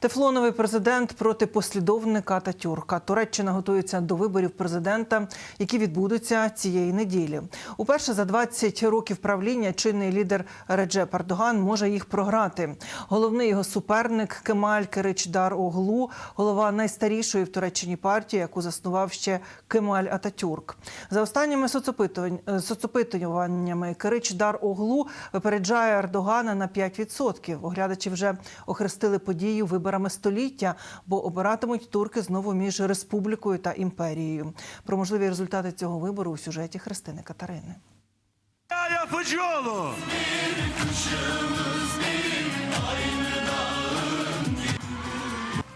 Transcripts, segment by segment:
Тефлоновий президент проти послідовника Ататюрка. Туреччина готується до виборів президента, які відбудуться цієї неділі. Уперше за 20 років правління чинний лідер Реджеп Ердоган може їх програти. Головний його суперник Кемаль Керичдар Оглу, голова найстарішої в Туреччині партії, яку заснував ще Кемаль Ататюрк. За останніми соцопитуваннями Керичдар Оглу випереджає Ердогана на 5%. Оглядачі вже охрестили подію виборами століття, бо обиратимуть турки знову між республікою та імперією. Про можливі результати цього вибору у сюжеті Христини Катерини. Я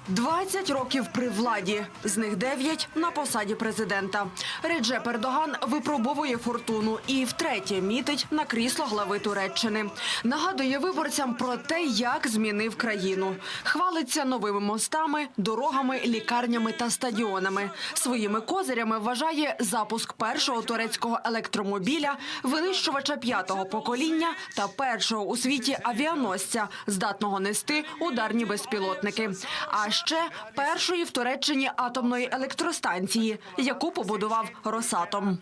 20 років при владі, з них 9 на посаді президента. Реджеп Ердоган випробовує фортуну і втретє мітить на крісло глави Туреччини. Нагадує виборцям про те, як змінив країну. Хвалиться новими мостами, дорогами, лікарнями та стадіонами. Своїми козирями вважає запуск першого турецького електромобіля, винищувача п'ятого покоління та першого у світі авіаносця, здатного нести ударні безпілотники. А ще першої в Туреччині атомної електростанції, яку побудував Росатом.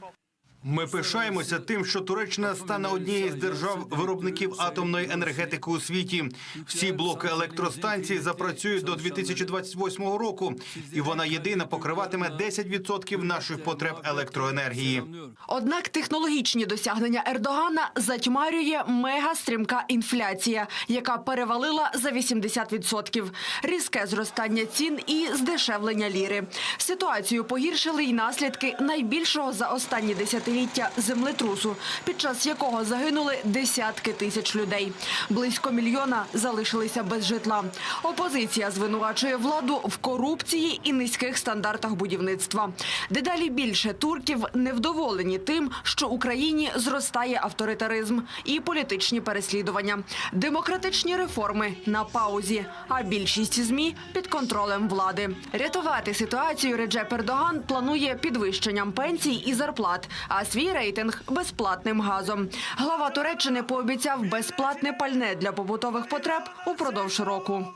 Ми пишаємося тим, що Туреччина стане однією з держав виробників атомної енергетики у світі. Всі блоки електростанцій запрацюють до 2028 року, і вона єдина покриватиме 10% наших потреб електроенергії. Однак технологічні досягнення Ердогана затьмарює мегастрімка інфляція, яка перевалила за 80%. Різке зростання цін і здешевлення ліри. Ситуацію погіршили й наслідки найбільшого за останні десятиліття землетрусу, під час якого загинули десятки тисяч людей. Близько мільйона залишилися без житла. Опозиція звинувачує владу в корупції і низьких стандартах будівництва. Дедалі більше турків невдоволені тим, що Україні зростає авторитаризм і політичні переслідування. Демократичні реформи на паузі, а більшість змі під контролем влади. Рятувати ситуацію Реджеп Ердоган планує підвищенням пенсій і зарплат, а свій рейтинг безплатним газом. Глава Туреччини пообіцяв безплатне пальне для побутових потреб упродовж року.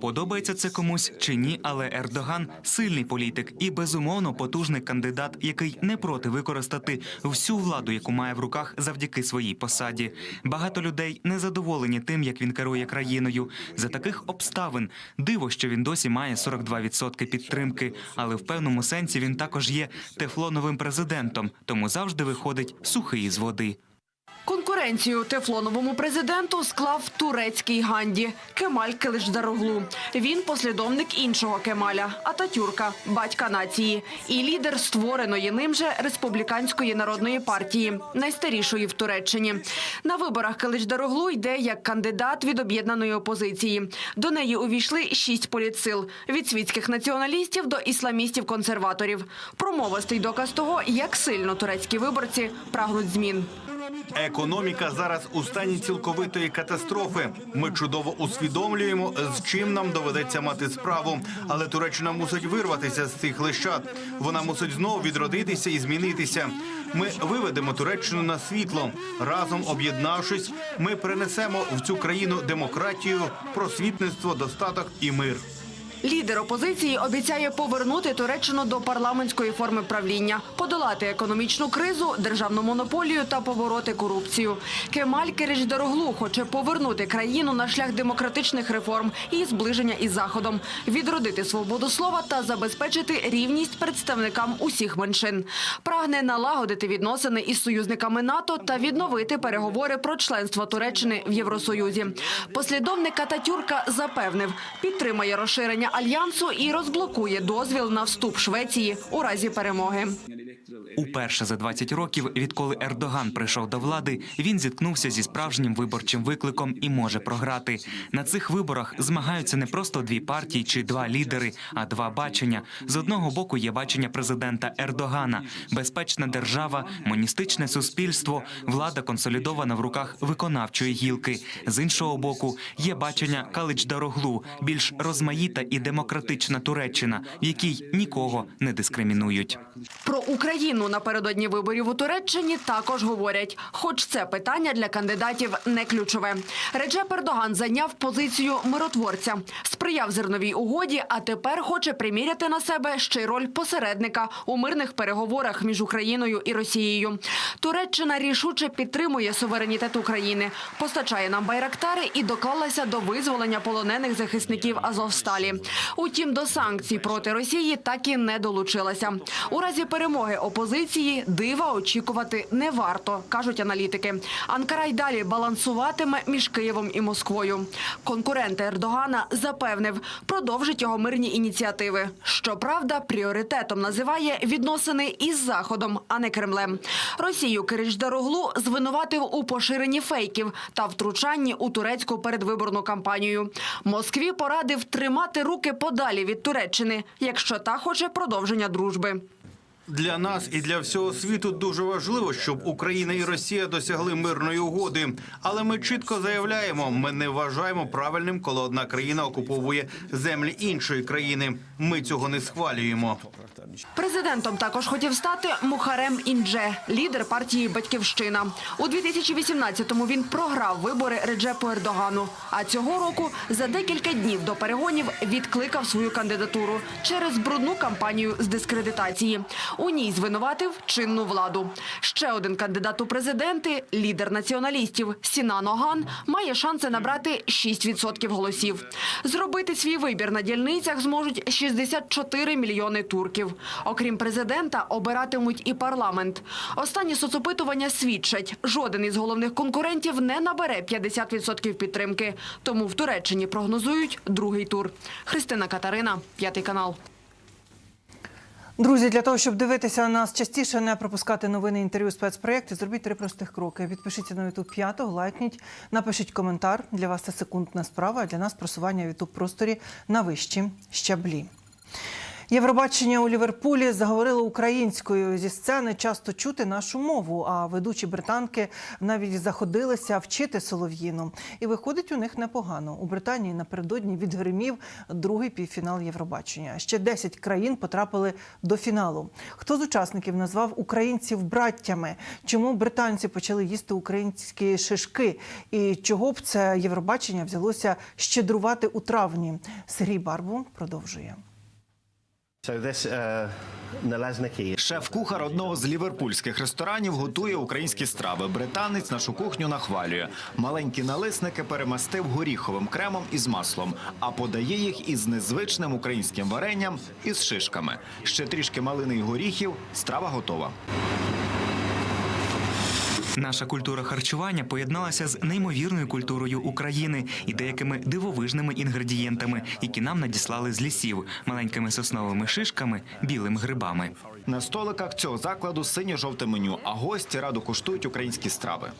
Подобається це комусь чи ні, але Ердоган сильний політик і безумовно потужний кандидат, який не проти використати всю владу, яку має в руках завдяки своїй посаді. Багато людей не задоволені тим, як він керує країною. За таких обставин диво, що він досі має 42% підтримки, але в певному сенсі він також є тефлоновим президентом, тому завжди виходить сухий з води. Конкуренцію тефлоновому президенту склав турецький Ганді Кемаль Киличдароглу. Він послідовник іншого Кемаля Ататюрка, батька нації, і лідер створеної ним же республіканської народної партії, найстарішої в Туреччині. На виборах Киличдароглу йде як кандидат від об'єднаної опозиції. До неї увійшли шість політсил від світських націоналістів до ісламістів-консерваторів. Промовистий доказ того, як сильно турецькі виборці прагнуть змін. Економіка зараз у стані цілковитої катастрофи. Ми чудово усвідомлюємо, з чим нам доведеться мати справу. Але Туреччина мусить вирватися з цих лищат. Вона мусить знову відродитися і змінитися. Ми виведемо Туреччину на світло. Разом об'єднавшись, ми принесемо в цю країну демократію, просвітництво, достаток і мир. Лідер опозиції обіцяє повернути Туреччину до парламентської форми правління, подолати економічну кризу, державну монополію та побороти корупцію. Кемаль Керечдароглу хоче повернути країну на шлях демократичних реформ і зближення із заходом, відродити свободу слова та забезпечити рівність представникам усіх меншин. Прагне налагодити відносини із союзниками НАТО та відновити переговори про членство Туреччини в Євросоюзі. Послідовник Ататюрка запевнив, підтримає розширення альянсу і розблокує дозвіл на вступ Швеції у разі перемоги. Уперше за 20 років, відколи Ердоган прийшов до влади, він зіткнувся зі справжнім виборчим викликом і може програти. На цих виборах змагаються не просто дві партії чи два лідери, а два бачення. З одного боку є бачення президента Ердогана, безпечна держава, моністичне суспільство, влада консолідована в руках виконавчої гілки. З іншого боку, є бачення Калич Дароглу, більш розмаїта і демократична Туреччина, в якій нікого не дискримінують. Про Україну напередодні виборів у Туреччині також говорять, хоч це питання для кандидатів не ключове. Реджеп Ердоган зайняв позицію миротворця, сприяв зерновій угоді, а тепер хоче приміряти на себе ще й роль посередника у мирних переговорах між Україною і Росією. Туреччина рішуче підтримує суверенітет України, постачає нам байрактари і доклалася до визволення полонених захисників Азовсталі. Утім, до санкцій проти Росії так і не долучилася. У разі перемоги опозиції дива очікувати не варто, кажуть аналітики. Анкара й далі балансуватиме між Києвом і Москвою. Конкурент Ердогана запевнив, продовжить його мирні ініціативи. Щоправда, пріоритетом називає відносини із Заходом, а не Кремлем. Росію Кирич Дароглу звинуватив у поширенні фейків та втручанні у турецьку передвиборну кампанію. Москві порадив тримати руки подалі від Туреччини, якщо та хоче продовження дружби. Для нас і для всього світу дуже важливо, щоб Україна і Росія досягли мирної угоди. Але ми чітко заявляємо, ми не вважаємо правильним, коли одна країна окуповує землі іншої країни. Ми цього не схвалюємо. Президентом також хотів стати Мухарем Індже, лідер партії Батьківщина. У 2018-му він програв вибори Реджепу Ердогану. А цього року за декілька днів до перегонів відкликав свою кандидатуру через брудну кампанію з дискредитації. У ній звинуватив чинну владу. Ще один кандидат у президенти, лідер націоналістів Сінан Оган, має шанси набрати 6% голосів. Зробити свій вибір на дільницях зможуть 64 мільйони турків. Окрім президента, обиратимуть і парламент. Останні соцопитування свідчать, жоден із головних конкурентів не набере 50% підтримки. Тому в Туреччині прогнозують другий тур. Христина Катарина, п'ятий канал. Друзі, для того, щоб дивитися нас частіше, не пропускати новини, інтерв'ю, спецпроєкти, зробіть три простих кроки. Відпишіться на YouTube 5, лайкніть, напишіть коментар. Для вас це секундна справа, а для нас просування в youtube просторі на вищі щаблі. Євробачення у Ліверпулі заговорило українською зі сцени. Часто чути нашу мову. А ведучі британки навіть заходилися вчити солов'їну. І виходить у них непогано. У Британії напередодні відгримів другий півфінал Євробачення. Ще 10 країн потрапили до фіналу. Хто з учасників назвав українців браттями? Чому британці почали їсти українські шишки? І чого б це Євробачення взялося щедрувати у травні? Сергій Барбу продовжує. So this uh, Шеф-кухар одного з ліверпульських ресторанів готує українські страви. Британець нашу кухню нахвалює. Маленькі налисники перемастив горіховим кремом із маслом, а подає їх із незвичним українським варенням із шишками. Ще трішки малини і горіхів. Страва готова. Наша культура харчування поєдналася з неймовірною культурою України і деякими дивовижними інгредієнтами, які нам надіслали з лісів, маленькими сосновими шишками, білими грибами. На столиках цього закладу синьо-жовте меню, а гості радо куштують українські страви.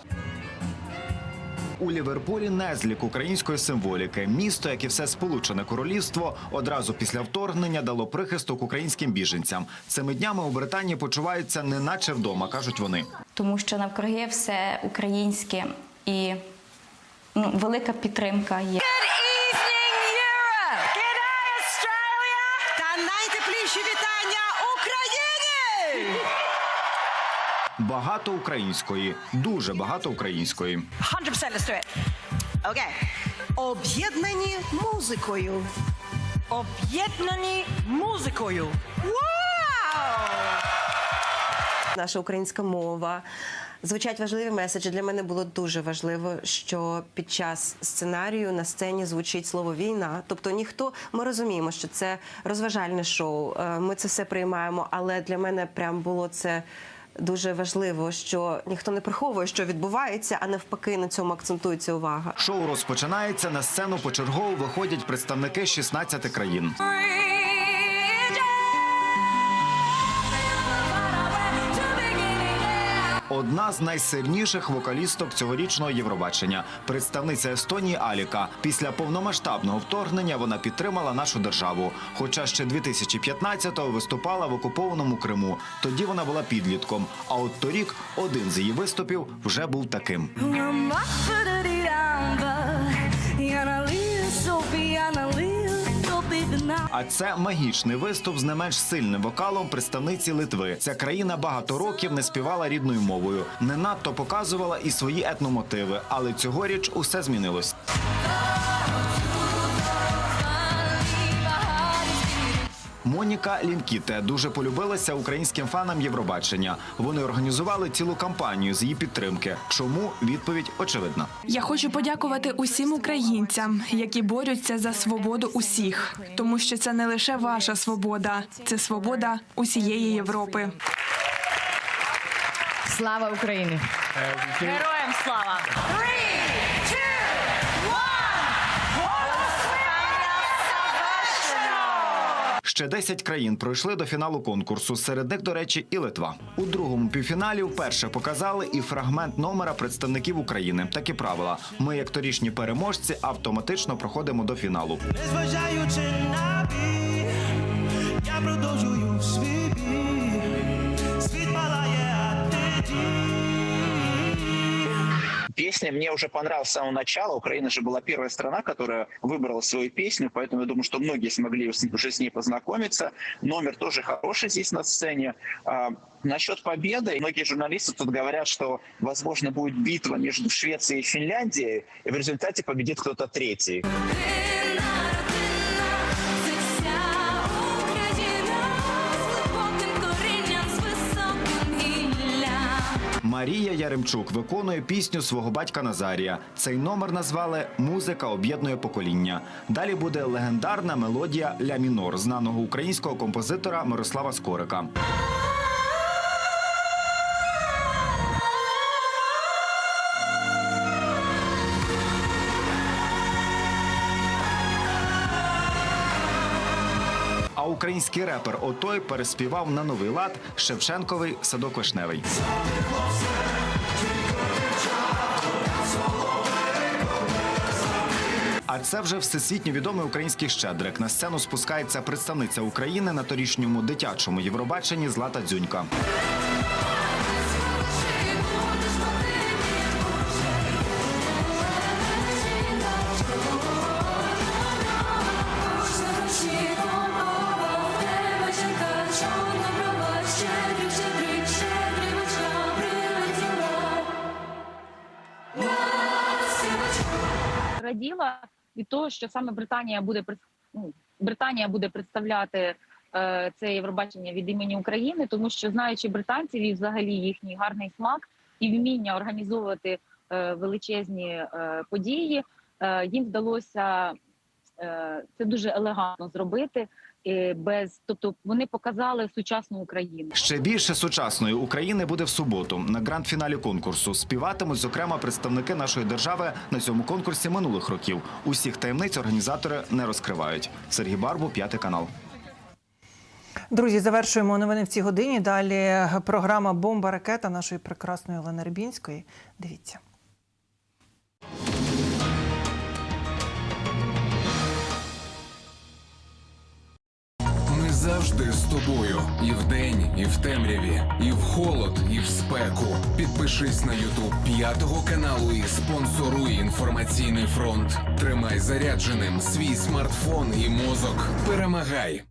У Ліверпулі незлік української символіки. Місто, як і все сполучене королівство, одразу після вторгнення дало прихисток українським біженцям. Цими днями у Британії почуваються неначе вдома, кажуть вони. тому що навкруги все українське і ну, велика підтримка є. Та найтепліші вітання Україні! Багато української, дуже багато української. 100% let's do it. Окей. Об'єднані музикою. Об'єднані музикою. Вау! наша українська мова. Звучать важливі меседжі. Для мене було дуже важливо, що під час сценарію на сцені звучить слово війна. Тобто ніхто ми розуміємо, що це розважальне шоу. е, Ми це все приймаємо, але для мене прям було це. Дуже важливо, що ніхто не приховує, що відбувається, а навпаки, на цьому акцентується увага. Шоу розпочинається на сцену. Почергово виходять представники 16 країн. Одна з найсильніших вокалісток цьогорічного Євробачення, представниця Естонії Аліка. Після повномасштабного вторгнення вона підтримала нашу державу. Хоча ще 2015-го виступала в окупованому Криму. Тоді вона була підлітком. А от торік один з її виступів вже був таким. А це магічний виступ з не менш сильним вокалом представниці Литви. Ця країна багато років не співала рідною мовою, не надто показувала і свої етномотиви, але цьогоріч усе змінилось. Моніка Лінкіте дуже полюбилася українським фанам Євробачення. Вони організували цілу кампанію з її підтримки. Чому відповідь очевидна? Я хочу подякувати усім українцям, які борються за свободу усіх, тому що це не лише ваша свобода, це свобода усієї Європи. Слава Україні! Героям слава! Ще 10 країн пройшли до фіналу конкурсу. Серед них, до речі, і Литва. У другому півфіналі вперше показали і фрагмент номера представників України. Такі правила. Ми, як торішні переможці, автоматично проходимо до фіналу. Незважаючи на бій, я продовжую свій бій. Песня мне уже понравилась с самого начала. Украина же была первая страна, которая выбрала свою песню, поэтому я думаю, что многие смогли уже с ней познакомиться. Номер тоже хороший здесь на сцене. А, насчет победы, многие журналисты тут говорят, что, возможно, будет битва между Швецией и Финляндией, и в результате победит кто-то третий. Марія Яремчук виконує пісню свого батька Назарія. Цей номер назвали Музика об'єднує покоління. Далі буде легендарна мелодія Ля мінор знаного українського композитора Мирослава Скорика. Український репер Отой переспівав на новий лад Шевченковий садок вишневий. А це вже всесвітньо відомий український щедрик. На сцену спускається представниця України на торішньому дитячому Євробаченні Злата Дзюнька. Раділа від того, що саме Британія буде ну, Британія буде представляти е, це Євробачення від імені України, тому що знаючи британців і взагалі їхній гарний смак і вміння організовувати е, величезні е, події, е, їм вдалося е, це дуже елегантно зробити. Е, Без тобто вони показали сучасну Україну. Ще більше сучасної України буде в суботу на гранд-фіналі конкурсу. Співатимуть зокрема представники нашої держави на цьому конкурсі минулих років. Усіх таємниць організатори не розкривають. Сергій Барбу, п'ятий канал. Друзі, завершуємо новини в цій годині. Далі програма Бомба ракета нашої прекрасної Олени Рибінської. Дивіться. Завжди з тобою. І вдень, і в темряві, і в холод, і в спеку. Підпишись на Ютуб п'ятого каналу і спонсоруй інформаційний фронт. Тримай зарядженим свій смартфон і мозок. Перемагай!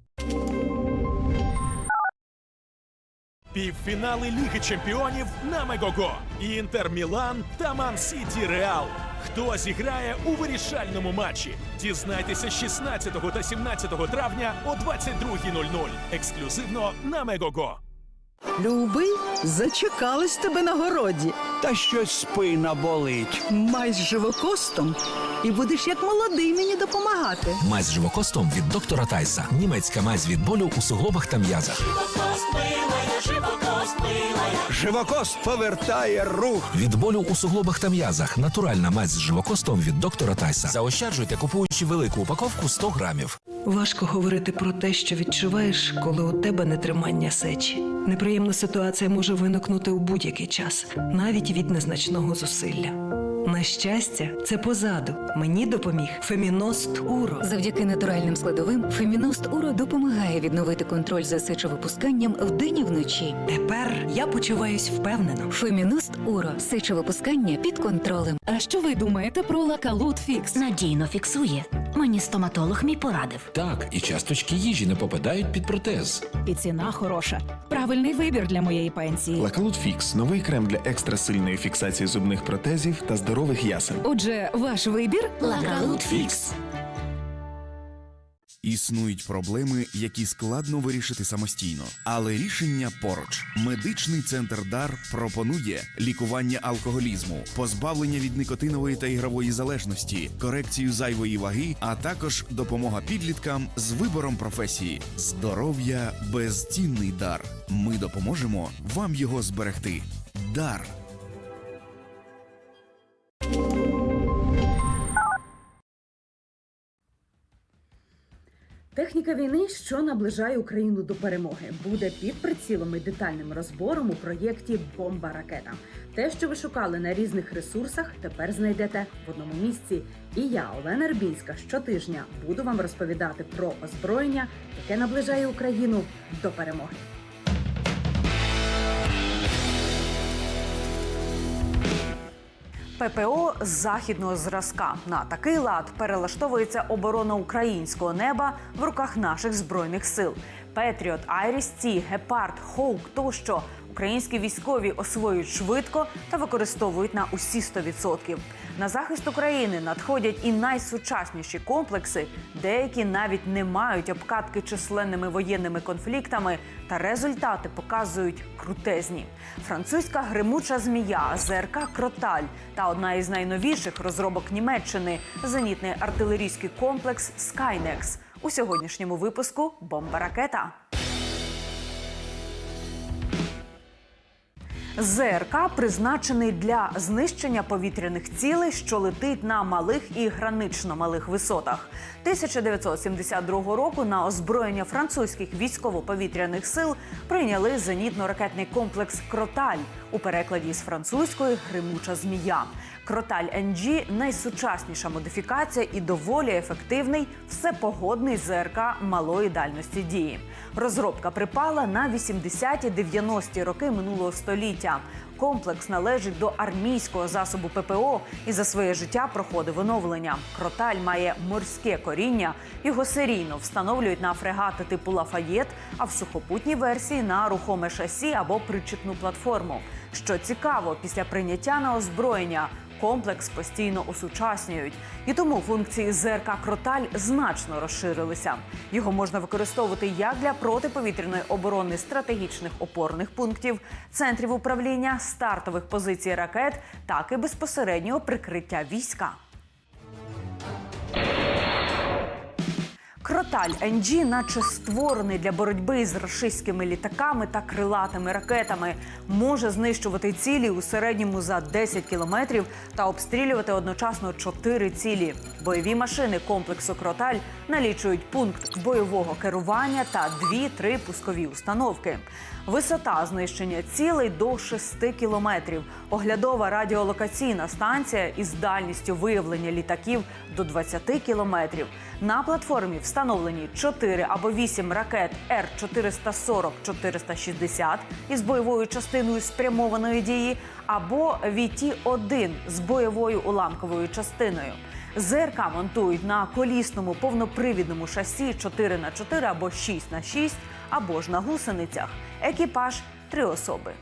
Півфінали Ліги Чемпіонів на Мегого. Інтер Мілан та Ман Сіті Реал. Хто зіграє у вирішальному матчі? Дізнайтеся 16 та 17 травня о 22.00. Ексклюзивно на Мегого. Любий, зачекались тебе на городі. Та щось спина болить. Май з живокостом і будеш як молодий мені допомагати. Мазь з живокостом від доктора Тайса. Німецька мазь від болю у суглобах та м'язах. Живокост повертає рух. Від болю у суглобах та м'язах. Натуральна мазь з живокостом від доктора Тайса. Заощаджуйте, купуючи велику упаковку 100 грамів. Важко говорити про те, що відчуваєш, коли у тебе нетримання сечі. Неприємна ситуація може виникнути у будь-який час, навіть від незначного зусилля. На щастя, це позаду. Мені допоміг Феміност Уро. Завдяки натуральним складовим Феміност Уро допомагає відновити контроль за сечовипусканням вдень і вночі. Тепер я почуваюсь впевнено. Феміност Уро сечовипускання під контролем. А що ви думаєте про лакалут фікс? Надійно фіксує. Мені стоматолог мій порадив. Так, і часточки їжі не попадають під протез. І ціна хороша. Правильний вибір для моєї пенсії. Лакалут Фікс новий крем для екстрасильної фіксації зубних протезів та здорових ясен. Отже, ваш вибір Лакалут Фікс. Існують проблеми, які складно вирішити самостійно, але рішення поруч. Медичний центр Дар пропонує лікування алкоголізму, позбавлення від никотинової та ігрової залежності, корекцію зайвої ваги, а також допомога підліткам з вибором професії. Здоров'я безцінний дар. Ми допоможемо вам його зберегти. Дар. Техніка війни, що наближає Україну до перемоги, буде під прицілом і детальним розбором у проєкті Бомба ракета. Те, що ви шукали на різних ресурсах, тепер знайдете в одному місці. І я, Олена Рбінська, щотижня буду вам розповідати про озброєння, яке наближає Україну до перемоги. ППО західного зразка на такий лад перелаштовується оборона українського неба в руках наших збройних сил. Петріот, Айріс Ті, Гепард, Хоук тощо українські військові освоюють швидко та використовують на усі 100%. На захист України надходять і найсучасніші комплекси, деякі навіть не мають обкатки численними воєнними конфліктами, та результати показують крутезні. Французька гримуча змія, ЗРК Кроталь та одна із найновіших розробок Німеччини зенітний артилерійський комплекс Скайнекс. У сьогоднішньому випуску бомба ракета. ЗРК призначений для знищення повітряних цілей, що летить на малих і гранично малих висотах. 1972 року на озброєння французьких військово-повітряних сил прийняли зенітно-ракетний комплекс Кроталь у перекладі з французької гримуча змія. Кроталь NG – найсучасніша модифікація і доволі ефективний всепогодний ЗРК малої дальності дії. Розробка припала на 80-90-ті роки минулого століття. Комплекс належить до армійського засобу ППО і за своє життя проходив оновлення. Кроталь має морське коріння. Його серійно встановлюють на фрегати типу Лафаєт, а в сухопутній версії на рухоме шасі або причіпну платформу. Що цікаво, після прийняття на озброєння комплекс постійно осучаснюють, і тому функції ЗРК Кроталь значно розширилися. Його можна використовувати як для протиповітряної оборони стратегічних опорних пунктів, центрів управління, стартових позицій ракет, так і безпосереднього прикриття війська. Кроталь NG наче створений для боротьби з рашистськими літаками та крилатими ракетами. Може знищувати цілі у середньому за 10 кілометрів та обстрілювати одночасно 4 цілі. Бойові машини комплексу Кроталь налічують пункт бойового керування та 2-3 пускові установки. Висота знищення цілей до 6 кілометрів. Оглядова радіолокаційна станція із дальністю виявлення літаків до 20 кілометрів. На платформі встановлені 4 або 8 ракет Р-440-460 із бойовою частиною спрямованої дії, або ВІТі-1 з бойовою уламковою частиною. ЗРК монтують на колісному повнопривідному шасі 4 х 4 або 6 х 6 або ж на гусеницях. Екіпаж три особи.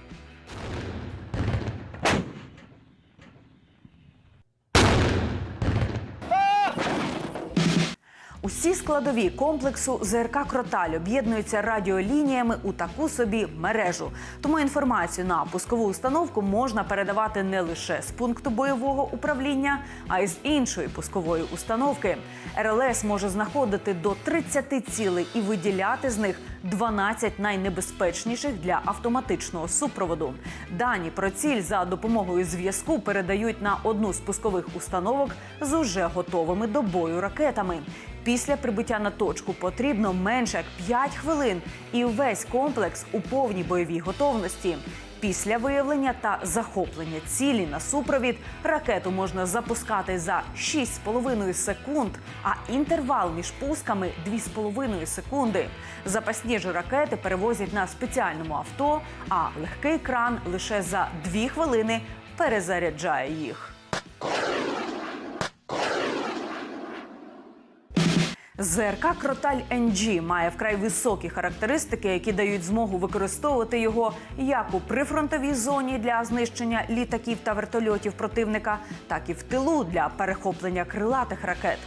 Усі складові комплексу ЗРК Кроталь об'єднуються радіолініями у таку собі мережу. Тому інформацію на пускову установку можна передавати не лише з пункту бойового управління, а й з іншої пускової установки. РЛС може знаходити до 30 цілей і виділяти з них 12 найнебезпечніших для автоматичного супроводу. Дані про ціль за допомогою зв'язку передають на одну з пускових установок з уже готовими до бою ракетами. Після прибуття на точку потрібно менше як 5 хвилин, і весь комплекс у повній бойовій готовності. Після виявлення та захоплення цілі на супровід ракету можна запускати за 6,5 секунд, а інтервал між пусками 2,5 секунди. Запасні ж ракети перевозять на спеціальному авто, а легкий кран лише за 2 хвилини перезаряджає їх. ЗРК Кроталь НГ має вкрай високі характеристики, які дають змогу використовувати його як у прифронтовій зоні для знищення літаків та вертольотів противника, так і в тилу для перехоплення крилатих ракет.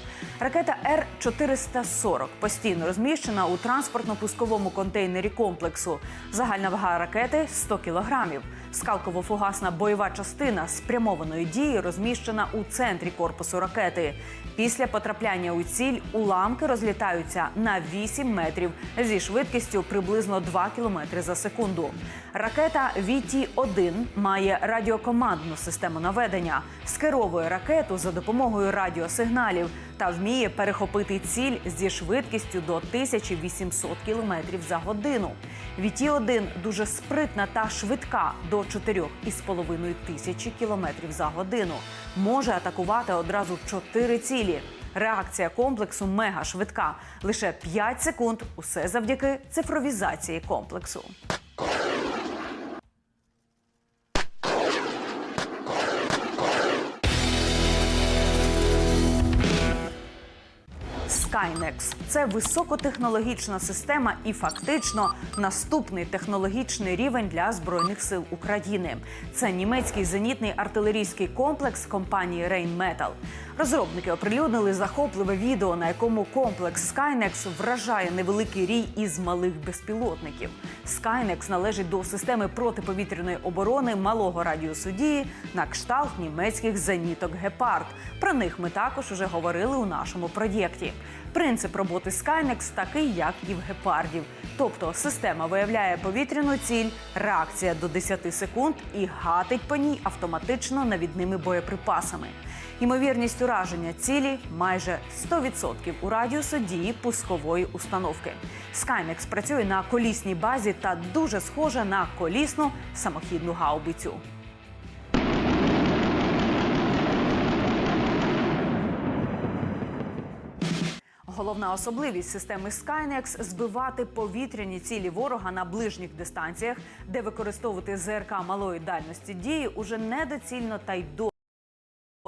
Ракета Р-440 постійно розміщена у транспортно-пусковому контейнері комплексу. Загальна вага ракети 100 кілограмів. Скалково-фугасна бойова частина спрямованої дії розміщена у центрі корпусу ракети. Після потрапляння у ціль уламки розлітаються на 8 метрів зі швидкістю приблизно 2 км за секунду. Ракета VT-1 має радіокомандну систему наведення, скеровує ракету за допомогою радіосигналів та вміє перехопити ціль зі швидкістю до 1800 км за годину. VT-1 дуже спритна та швидка до 4,5 тисячі кілометрів за годину. Може атакувати одразу чотири цілі. Реакція комплексу мега швидка. Лише 5 секунд. Усе завдяки цифровізації комплексу. Skynex – це високотехнологічна система і фактично наступний технологічний рівень для збройних сил України. Це німецький зенітний артилерійський комплекс компанії Rheinmetall. Розробники оприлюднили захопливе відео, на якому комплекс Skynex вражає невеликий рій із малих безпілотників. Skynex належить до системи протиповітряної оборони малого радіусу дії на кшталт німецьких зеніток Гепард. Про них ми також уже говорили у нашому проєкті. Принцип роботи Skynex такий, як і в гепардів. Тобто система виявляє повітряну ціль, реакція до 10 секунд і гатить по ній автоматично навідними боєприпасами. Ймовірність ураження цілі майже 100% у радіусу дії пускової установки. Skynex працює на колісній базі та дуже схожа на колісну самохідну гаубицю. Головна особливість системи Skynex – збивати повітряні цілі ворога на ближніх дистанціях, де використовувати ЗРК малої дальності дії уже недоцільно та й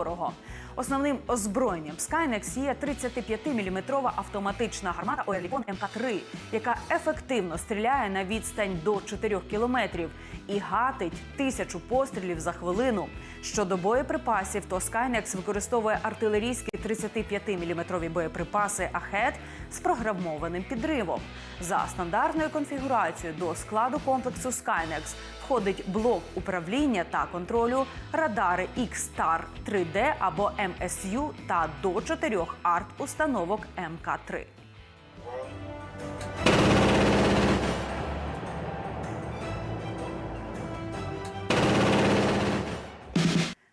的话，Основним озброєнням Skynex є 35-мм автоматична гармата Oerlikon МК-3, яка ефективно стріляє на відстань до 4 кілометрів і гатить тисячу пострілів за хвилину. Щодо боєприпасів, то Skynex використовує артилерійські 35-мм боєприпаси «Ахет» з програмованим підривом. За стандартною конфігурацією до складу комплексу Skynex входить блок управління та контролю, радари X-Star 3D або MSU та до чотирьох арт-установок МК-3.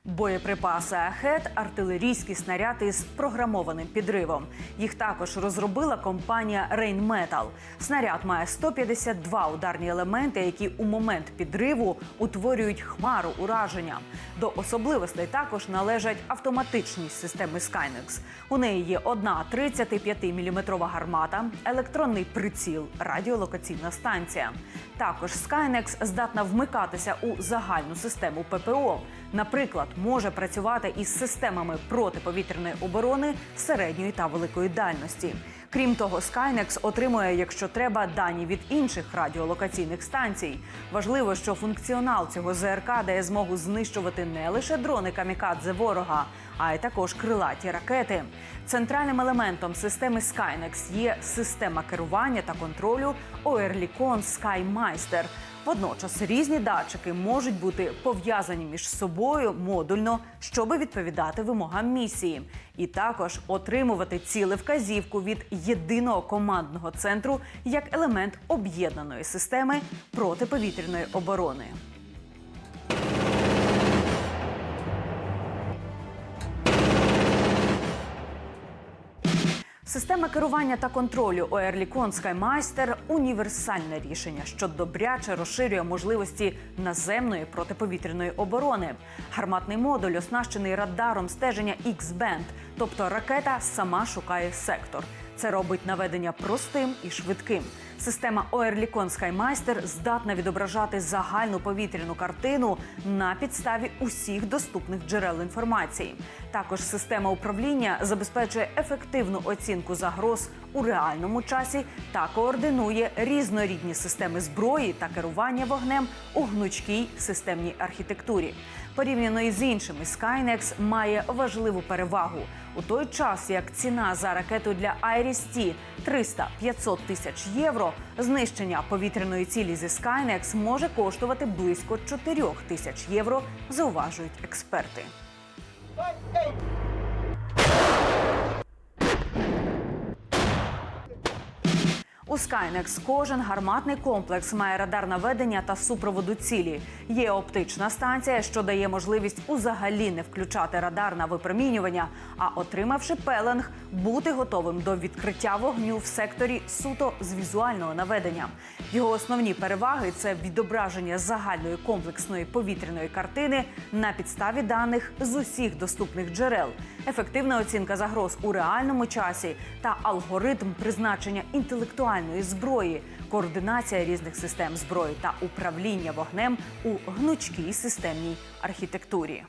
Боєприпаси «Ахет» – артилерійські снаряди з програмованим підривом. Їх також розробила компанія Rheinmetall. Снаряд має 152 ударні елементи, які у момент підриву утворюють хмару ураження. До особливостей також належать автоматичні системи Skynex. У неї є одна 35-мм гармата, електронний приціл, радіолокаційна станція. Також Skynex здатна вмикатися у загальну систему ППО. Наприклад, може працювати із системами протиповітряної оборони середньої та великої дальності. Крім того, Skynex отримує, якщо треба, дані від інших радіолокаційних станцій. Важливо, що функціонал цього ЗРК дає змогу знищувати не лише дрони камікадзе ворога, а й також крилаті ракети. Центральним елементом системи Skynex є система керування та контролю Oerlikon SkyMeister. Водночас різні датчики можуть бути пов'язані між собою модульно, щоб відповідати вимогам місії, і також отримувати ціле вказівку від єдиного командного центру як елемент об'єднаної системи протиповітряної оборони. Система керування та контролю Оерлікон Скаймайстер універсальне рішення, що добряче розширює можливості наземної протиповітряної оборони. Гарматний модуль оснащений радаром стеження X-Band, тобто ракета сама шукає сектор. Це робить наведення простим і швидким. Система Оерлікон Скаймайстер здатна відображати загальну повітряну картину на підставі усіх доступних джерел інформації. Також система управління забезпечує ефективну оцінку загроз у реальному часі та координує різнорідні системи зброї та керування вогнем у гнучкій системній архітектурі. Порівняно із іншими, Skynex має важливу перевагу у той час, як ціна за ракету для Iris-T 300-500 тисяч євро, знищення повітряної цілі зі Skynex може коштувати близько 4 тисяч євро, зауважують експерти. У Skynex кожен гарматний комплекс має радар наведення та супроводу цілі. Є оптична станція, що дає можливість узагалі не включати радар на випромінювання, а отримавши пеленг, бути готовим до відкриття вогню в секторі суто з візуального наведення. Його основні переваги це відображення загальної комплексної повітряної картини на підставі даних з усіх доступних джерел, ефективна оцінка загроз у реальному часі та алгоритм призначення інтелектуальної зброї, координація різних систем зброї та управління вогнем у гнучкій системній архітектурі.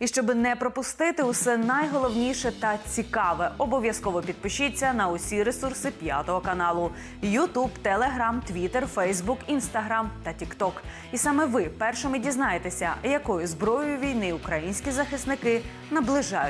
І щоб не пропустити усе найголовніше та цікаве, обов'язково підпишіться на усі ресурси п'ятого каналу: YouTube, Telegram, Twitter, Facebook, Instagram та TikTok. І саме ви першими дізнаєтеся, якою зброєю війни українські захисники наближають